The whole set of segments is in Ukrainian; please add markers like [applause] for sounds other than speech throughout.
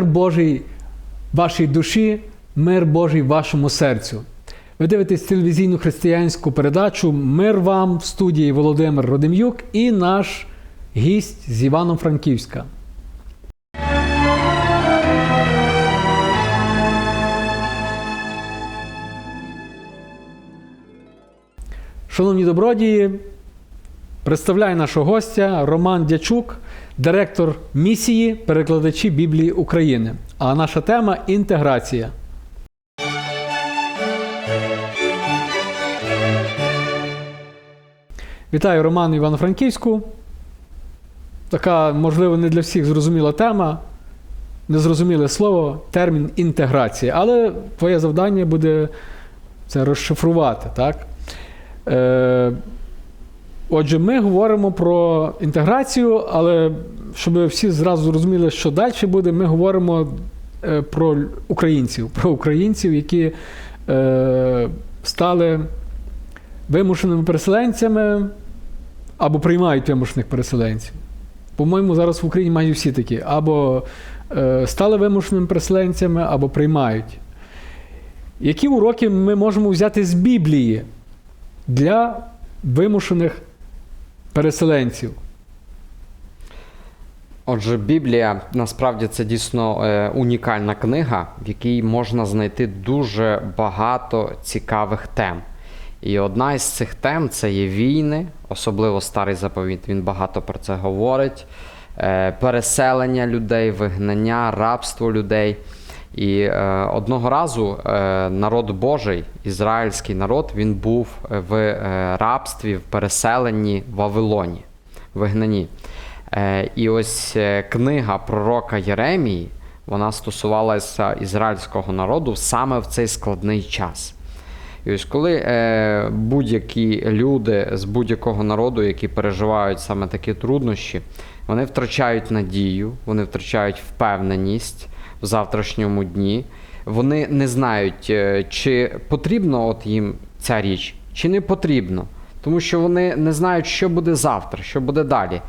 Мир Божий вашій душі, мир Божий вашому серцю. Ви дивитесь телевізійну християнську передачу Мир вам в студії Володимир Родим'юк і наш гість з Івано-Франківська. Шановні добродії, представляю нашого гостя Роман Дячук, директор місії перекладачі Біблії України. А наша тема інтеграція. Вітаю Роман Івано-Франківську. Така, можливо, не для всіх зрозуміла тема, незрозуміле слово, термін інтеграція. Але твоє завдання буде це розшифрувати. Так? Е, Отже, ми говоримо про інтеграцію, але щоб всі зразу зрозуміли, що далі буде, ми говоримо е, про українців, про українців, які е, стали вимушеними переселенцями або приймають вимушених переселенців. По-моєму, зараз в Україні майже всі такі, або е, стали вимушеними переселенцями, або приймають. Які уроки ми можемо взяти з Біблії для вимушених переселенців? Отже, Біблія насправді це дійсно е, унікальна книга, в якій можна знайти дуже багато цікавих тем. І одна із цих тем це є війни, особливо старий заповіт. Він багато про це говорить: е, переселення людей, вигнання, рабство людей. І е, одного разу е, народ Божий, ізраїльський народ, він був в е, рабстві, в переселенні Вавилоні, вигнанні. Е, і ось е, книга пророка Єремії, вона стосувалася ізраїльського народу саме в цей складний час. І ось коли е, будь-які люди з будь-якого народу, які переживають саме такі труднощі, вони втрачають надію, вони втрачають впевненість в завтрашньому дні. Вони не знають, е, чи потрібно от їм ця річ, чи не потрібно. Тому що вони не знають, що буде завтра, що буде далі.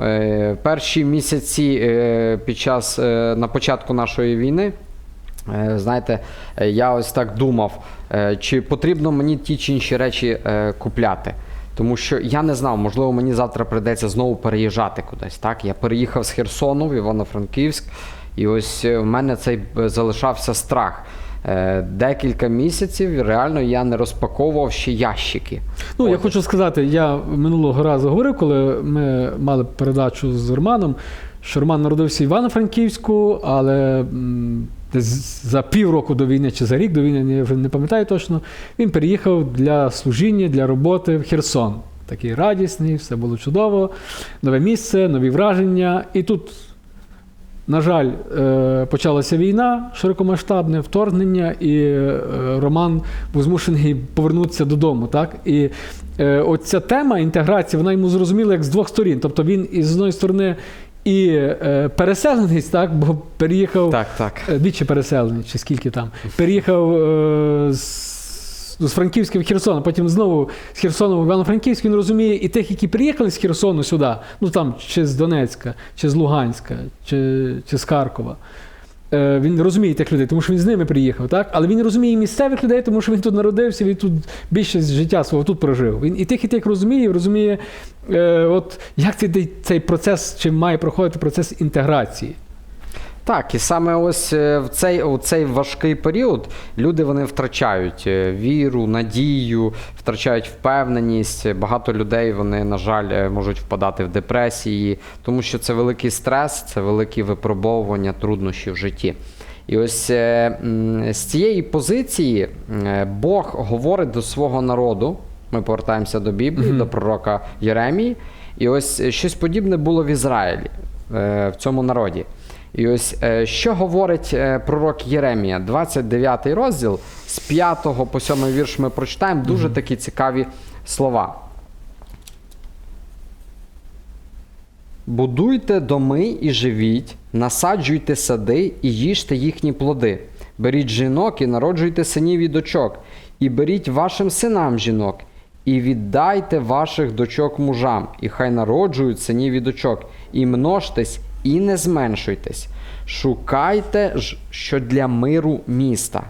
Е, Перші місяці е, під час на початку нашої війни. Знаєте, я ось так думав, чи потрібно мені ті чи інші речі купляти. Тому що я не знав, можливо, мені завтра прийдеться знову переїжджати кудись. Так? Я переїхав з Херсону в Івано-Франківськ, і ось е, в мене цей е, залишався страх. Е, Декілька місяців реально я не розпаковував ще ящики. Ну, я хочу сказати, я минулого разу говорив, коли ми мали передачу з Романом, що Роман народився в Івано-Франківську, але десь за півроку до війни чи за рік до війни, не пам'ятаю точно, він переїхав для служіння, для роботи в Херсон. Такий радісний, все було чудово, нове місце, нові враження. І тут, на жаль, е, почалася війна, широкомасштабне вторгнення, і е, Роман був змушений повернутися додому. Так? І е, оця тема інтеграції, вона йому зрозуміла як з двох сторін. Тобто він із одної сторони і е, так, бо переїхав Так, так. Двічі переселений, чи скільки там. Переїхав е, з, з Франківська в Херсон, а потім знову з Херсону в Івано-Франківськ. Він розуміє і тих, які приїхали з Херсону сюди, ну там чи з Донецька, чи з Луганська, чи, чи з Харкова. Е, Він розуміє тих людей, тому що він з ними приїхав, так? Але він розуміє і місцевих людей, тому що він тут народився, він тут більшість життя свого тут прожив. Він і тих, і тих розуміє, розуміє, е, от як цей, цей процес, чим має проходити процес інтеграції. Так, і саме ось е, в цей, у цей важкий період люди вони втрачають е, віру, надію, втрачають впевненість. Багато людей вони, на жаль, е, можуть впадати в депресії, тому що це великий стрес, це великі випробовування, труднощі в житті. І ось з цієї позиції Бог говорить до свого народу. Ми повертаємося до Біблії, до пророка Єремії. І ось щось подібне було в Ізраїлі, в цьому народі. І ось е, що говорить е, пророк Єремія, 29 розділ, з 5 по 7 вірш ми прочитаємо дуже такі цікаві слова. Будуйте доми і живіть, насаджуйте сади і їжте їхні плоди. Беріть жінок і народжуйте синів і дочок, і беріть вашим синам жінок, і віддайте ваших дочок мужам, і хай народжують синів і дочок, і множтесь, і не зменшуйтесь, Шукайте ж, що для миру міста.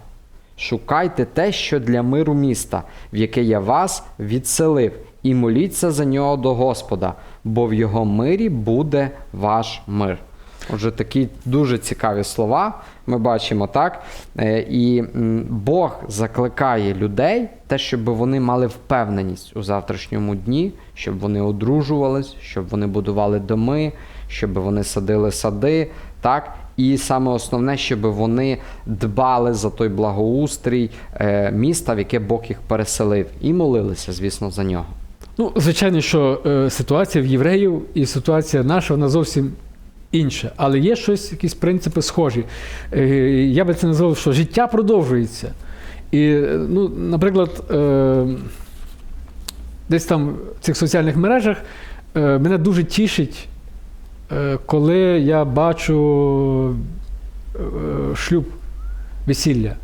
Шукайте те, що для миру міста, в яке я вас відселив, і моліться за нього до Господа, бо в його мирі буде ваш мир. Отже, такі дуже цікаві слова ми бачимо так. Е, І Бог закликає людей, те, щоб вони мали впевненість у завтрашньому дні, щоб вони одружувались, щоб вони будували доми, щоб вони садили сади. так. І саме основне, щоб вони дбали за той благоустрій е, міста, в яке Бог їх переселив, і молилися, звісно, за нього. Ну, звичайно, що е, ситуація в євреїв і ситуація наша, вона зовсім інша. Але є щось, якісь принципи схожі. Е, я би це назвав, що життя продовжується. І, ну, наприклад, десь там в цих соціальних мережах мене дуже тішить, коли я бачу е, шлюб, весілля.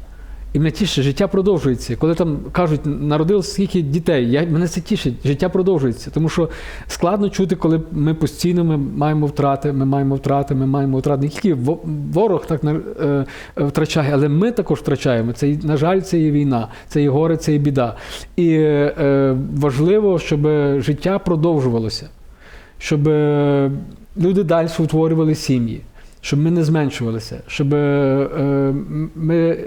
І мене тішить, життя продовжується. Коли там кажуть, народилось скільки дітей, я, мене це тішить, життя продовжується. Тому що складно чути, коли ми постійно ми маємо втрати, ми маємо втрати, ми маємо втрати. Не тільки ворог так е, е, втрачає, але ми також втрачаємо. Це, на жаль, це є війна, це і горе, це і біда. І е, важливо, щоб життя продовжувалося, щоб е, люди далі утворювали сім'ї, щоб ми не зменшувалися, щоб е, ми.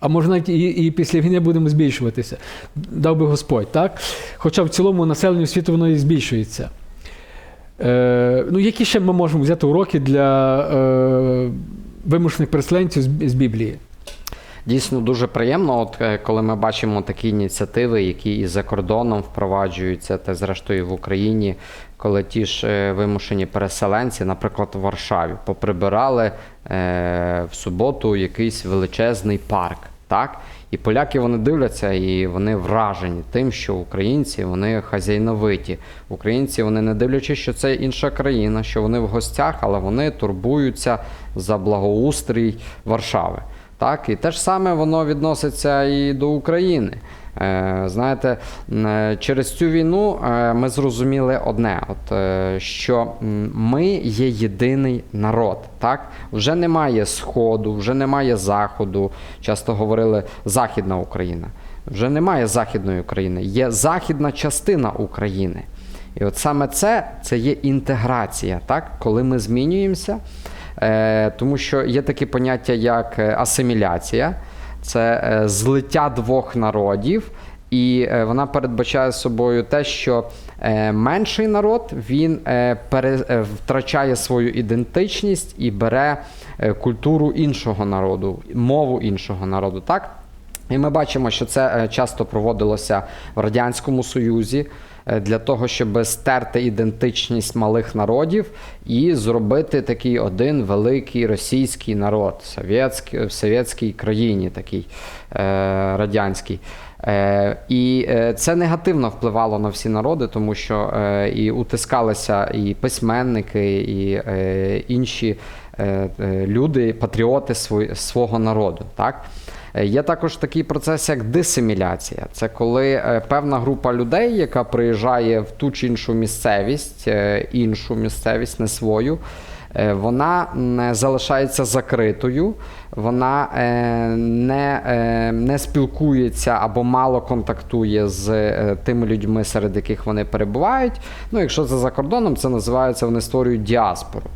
А може і, і після війни будемо збільшуватися. Дав би Господь, так? Хоча в цілому населенню світу воно і збільшується. Е, ну, які ще ми можемо взяти уроки для е, вимушених переселенців з, з Біблії? Дійсно дуже приємно, от е, коли ми бачимо такі ініціативи, які і за кордоном впроваджуються, та зрештою в Україні, коли ті ж е, вимушені переселенці, наприклад, в Варшаві, поприбирали е, в суботу якийсь величезний парк. Так? І поляки вони дивляться і вони вражені тим, що українці вони хазяйновиті. Українці вони не дивлячись, що це інша країна, що вони в гостях, але вони турбуються за благоустрій Варшави. Так, і те ж саме воно відноситься і до України. Е, знаєте, е, через цю війну е, ми зрозуміли одне: от, що ми є єдиний народ. Так? Вже немає Сходу, вже немає Заходу. Часто говорили Західна Україна. Вже немає Західної України, є західна частина України. І от саме це, це є інтеграція, так? коли ми змінюємося. Е, тому що є такі поняття, як е, асиміляція, це е, злиття двох народів, і вона передбачає собою те, що менший народ він пере, втрачає свою ідентичність і бере культуру іншого народу, мову іншого народу. Так? І ми бачимо, що це часто проводилося в Радянському Союзі для того, щоб стерти ідентичність малих народів і зробити такий один великий російський народ в совєтській країні, такий е, радянський. Е, і е, це негативно впливало на всі народи, тому що е, і утискалися і письменники, і е, інші е, е, люди, патріоти свого народу. Так? Е, Є також такий процес, як дисиміляція. Це коли е, певна група людей, яка приїжджає в ту чи іншу місцевість, е, іншу місцевість, не свою, вона м, залишається закритою, вона не, не спілкується або мало контактує з тими людьми, серед яких вони перебувають. Ну, якщо це за кордоном, це називається, вони створюють діаспору.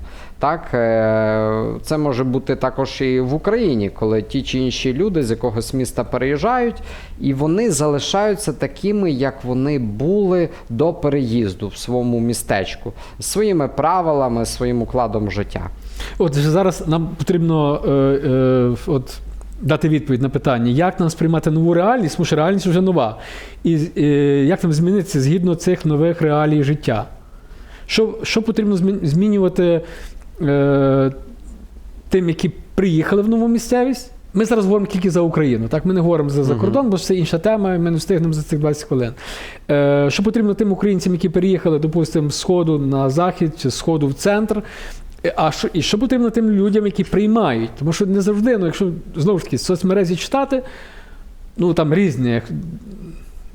Так, е, це може бути також і в Україні, коли ті чи інші люди з якогось міста переїжджають, і вони залишаються такими, як вони були до переїзду в своєму містечку, своїми правилами, своїм укладом життя. От зараз нам потрібно е, е, от, дати відповідь на питання, як нам сприймати нову реальність, тому що реальність вже нова. І е, як нам змінитися згідно цих нових реалій життя? Що, що потрібно змінювати е, тим, які приїхали в нову місцевість? Ми зараз говоримо тільки за Україну. Так? Ми не говоримо за, за кордон, бо це інша тема, ми не встигнемо за цих 20 хвилин. Е, що потрібно тим українцям, які переїхали, допустимо, з сходу на захід чи з сходу в центр? Е, А що, і що потрібно тим людям, які приймають? Тому що не завжди, ну, якщо знову ж таки соцмережі читати, ну там різні.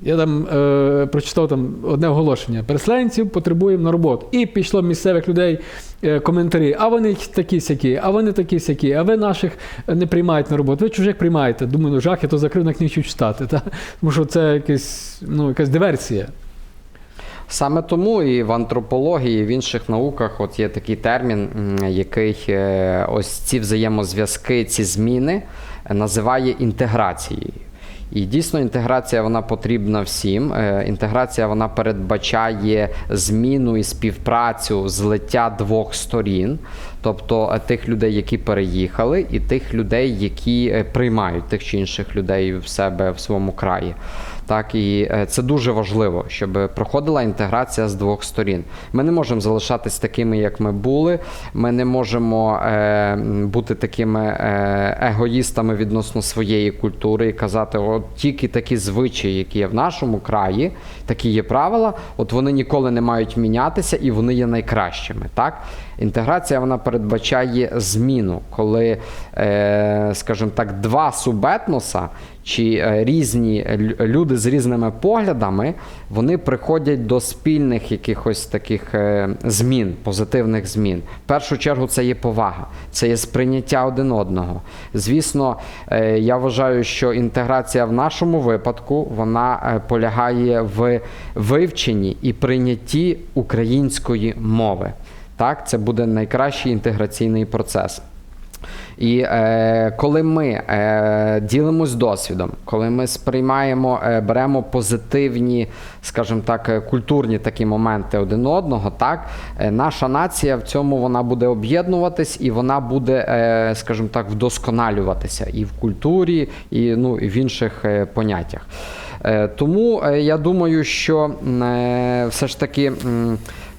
Я там е, прочитав там одне оголошення: переселенців потребуємо на роботу. І пішло місцевих людей е, коментарі. А вони такі сякі, а вони такі сякі, а ви наших не приймаєте на роботу. Ви чужих приймаєте. Думаю, ну жах, я то закрив на книжку читати. Та? Тому що це якась, ну, якась диверсія. Саме тому і в антропології, і в інших науках от є такий термін, який е, ось ці взаємозв'язки, ці зміни е, називає інтеграцією. І дійсно інтеграція вона потрібна всім. Е, Інтеграція вона передбачає зміну і співпрацю злиття двох сторін, тобто е, тих людей, які переїхали, і тих людей, які е, приймають тих чи інших людей в себе в своєму краї. Так, і е, це дуже важливо, щоб проходила інтеграція з двох сторін. Ми не можемо залишатись такими, як ми були. Ми не можемо е, бути такими е, егоїстами відносно своєї культури і казати, от тільки такі звичаї, які є в нашому краї, такі є правила, от вони ніколи не мають мінятися і вони є найкращими. Так? Інтеграція вона передбачає зміну, коли, е, скажімо так, два субетноса чи е, різні люди з різними поглядами, вони приходять до спільних якихось таких е, змін, позитивних змін. В першу чергу це є повага, це є сприйняття один одного. Звісно, я вважаю, що інтеграція в нашому випадку вона полягає в вивченні і прийнятті української мови. Так, це буде найкращий інтеграційний процес. І е, коли ми е, ділимось досвідом, коли ми сприймаємо, е, беремо позитивні, скажімо так, е, культурні такі моменти один одного, так, е, наша нація в цьому вона буде об'єднуватись і вона буде, е, скажімо так, вдосконалюватися і в культурі, і, ну, і в інших е, поняттях. Е, тому е, я думаю, що е, все ж таки. м,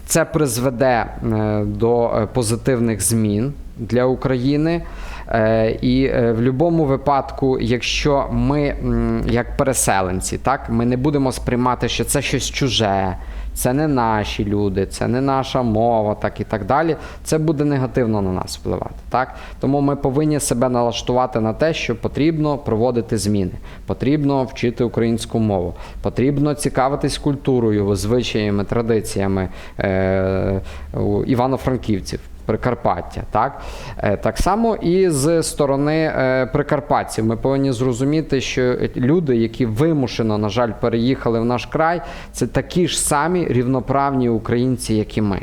це призведе е, до е, позитивних змін для України. Е, І е, в будь-якому випадку, якщо ми, як переселенці, так, ми не будемо сприймати, що це щось чуже, це не наші люди, це не наша мова, так і так далі, це буде негативно на нас впливати. Так? Тому ми повинні себе налаштувати на те, що потрібно проводити зміни, потрібно вчити українську мову, потрібно цікавитись культурою, звичаями, традиціями е, івано-франківців. Прикарпаття, так Е, так само і з сторони е, прикарпатців. Ми повинні зрозуміти, що люди, які вимушено, на жаль, переїхали в наш край, це такі ж самі рівноправні українці, як і ми.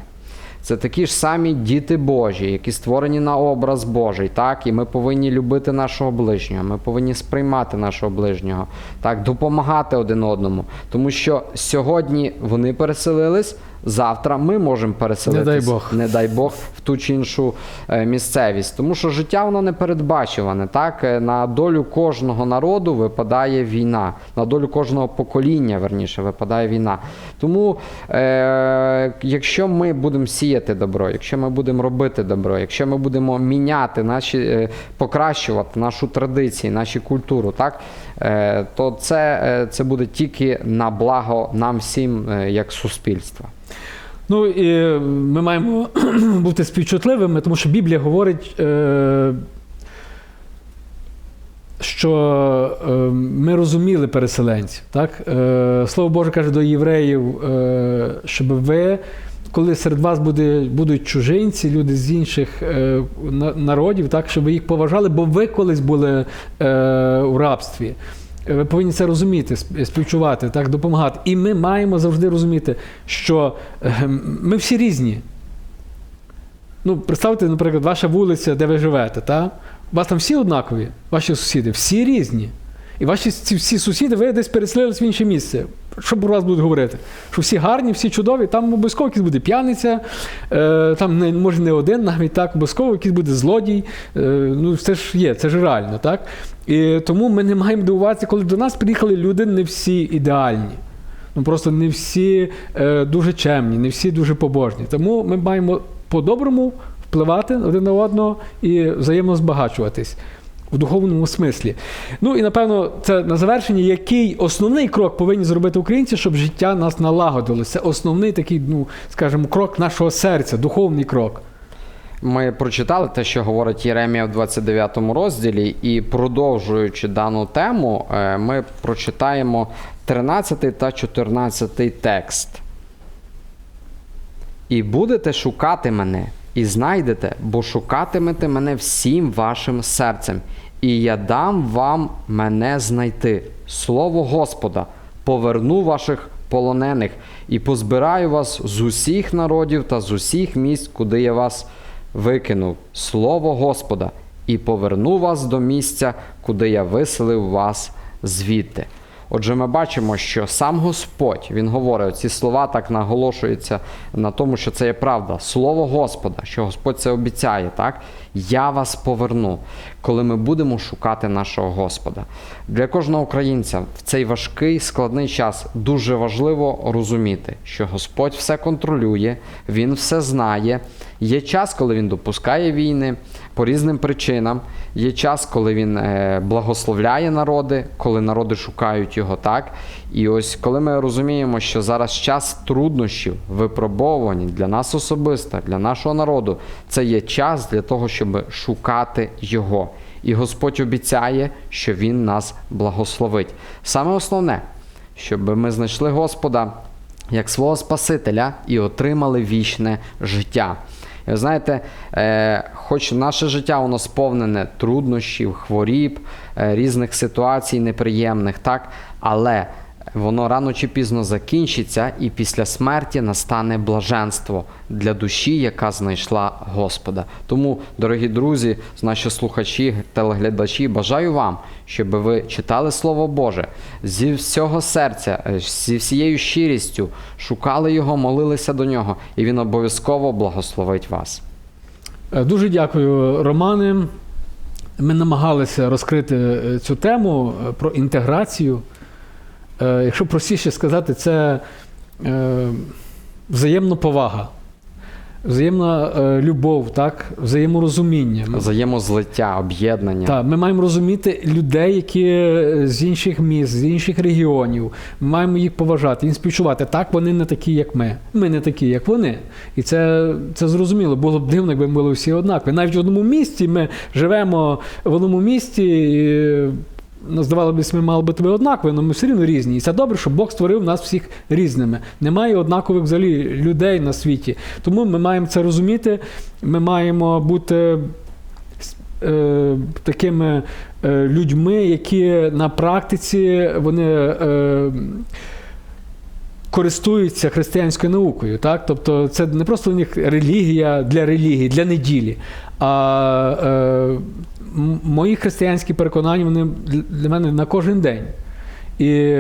Це такі ж самі діти Божі, які створені на образ Божий, так, і ми повинні любити нашого ближнього, ми повинні сприймати нашого ближнього, так, допомагати один одному. Тому що сьогодні вони переселились, завтра ми можемо переселитись, Не дай Бог. не дай Бог, в ту чи іншу е, місцевість. Тому що життя воно не передбачуване. Так? Е, На долю кожного народу випадає війна, на долю кожного покоління, верніше, випадає війна. Тому, е, якщо ми будемо сіяти добро, якщо ми будемо робити добро, якщо ми будемо міняти наші, е, покращувати нашу традиції, нашу культуру, так? Е, то це, е, це буде тільки на благо нам всім, е, як суспільства. Ну і ми маємо [clears throat] бути співчутливими, тому що Біблія говорить, що ми розуміли переселенців. Так? Слово Боже каже до євреїв, щоб ви, коли серед вас буде, будуть чужинці, люди з інших е, на- народів, так, щоб ви їх поважали, бо ви колись були е, у рабстві. Ви повинні це розуміти, співчувати, так, допомагати. І ми маємо завжди розуміти, що е, ми всі різні. Ну, представте, наприклад, ваша вулиця, де ви живете, та? у вас там всі однакові, ваші сусіди, всі різні. І ваші ці всі сусіди, ви десь переселились в інше місце. Що про вас будуть говорити? Що всі гарні, всі чудові, там обов'язково якийсь буде п'яниця, е, там не, може не один, навіть так, обов'язково якийсь буде злодій. Е, ну, це ж є, це ж реально, так? І тому ми не маємо дивуватися, коли до нас приїхали люди, не всі ідеальні. Ну просто не всі е, дуже чемні, не всі дуже побожні. Тому ми маємо по-доброму впливати один на одного і взаємно збагачуватись в духовному смислі. Ну і напевно, це на завершення, який основний крок повинні зробити українці, щоб життя нас налагодилося. Це основний такий, ну скажімо, крок нашого серця, духовний крок. Ми прочитали те, що говорить Єремія в 29 розділі, і продовжуючи дану тему, е, ми прочитаємо 13 та 14 текст. І будете шукати мене, і знайдете, бо шукатимете мене всім вашим серцем, і я дам вам мене знайти. Слово Господа, поверну ваших полонених і позбираю вас з усіх народів та з усіх місць, куди я вас викинув. Слово Господа, і поверну вас до місця, куди я виселив вас звідти. Отже, ми бачимо, що сам Господь він говорить, ці слова так наголошуються на тому, що це є правда. Слово Господа, що Господь це обіцяє, так? Я вас поверну, коли ми будемо шукати нашого Господа. Для кожного українця в цей важкий складний час дуже важливо розуміти, що Господь все контролює, Він все знає. Є час, коли він допускає війни по різним причинам. Є час, коли він е, благословляє народи, коли народи шукають його так. І ось коли ми розуміємо, що зараз час труднощів, випробовувань для нас особисто, для нашого народу, це є час для того, щоб шукати його. І Господь обіцяє, що Він нас благословить. Саме основне, щоб ми знайшли Господа як свого Спасителя і отримали вічне життя. І ви знаєте, е, хоч наше життя воно сповнене труднощів, хворіб, е, різних ситуацій неприємних, так, але воно рано чи пізно закінчиться, і після смерті настане блаженство для душі, яка знайшла Господа. Тому, дорогі друзі, наші слухачі, телеглядачі, бажаю вам, щоб ви читали Слово Боже зі всього серця, е, зі всією щирістю, шукали Його, молилися до нього, і Він обов'язково благословить вас. Е, Дуже дякую, Романе. Ми намагалися розкрити е, цю тему про інтеграцію. Е, Якщо простіше сказати, це е, взаємна повага, взаємна е, любов, так? взаєморозуміння. Взаємозлиття, об'єднання. так, ми маємо розуміти людей, які з інших міст, з інших регіонів. Ми маємо їх поважати, їм співчувати. Так, вони не такі, як ми. Ми не такі, як вони. І це, це зрозуміло. Було б дивно, якби ми були всі однакові. Навіть в одному місті ми живемо в одному місті. І, здавалося б, ми мали бути однакові, але ми все рівно різні. І це добре, що Бог створив нас всіх різними. Немає однакових взагалі людей на світі. Тому ми маємо це розуміти. Ми маємо бути е, такими е, людьми, які на практиці вони. Користуються християнською наукою, так? Тобто це не просто у них релігія для релігії, для неділі. А е, мої християнські переконання вони для мене на кожен день. І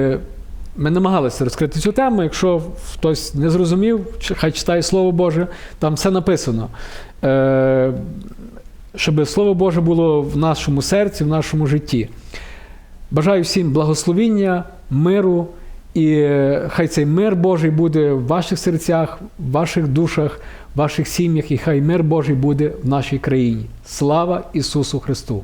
ми намагалися розкрити цю тему. Якщо хтось не зрозумів, хай читає Слово Боже, там все написано. Е, щоб Слово Боже було в нашому серці, в нашому житті. Бажаю всім благословіння, миру, і хай цей мир Божий буде в ваших серцях, в ваших душах, в ваших сім'ях, і хай мир Божий буде в нашій країні. Слава Ісусу Христу!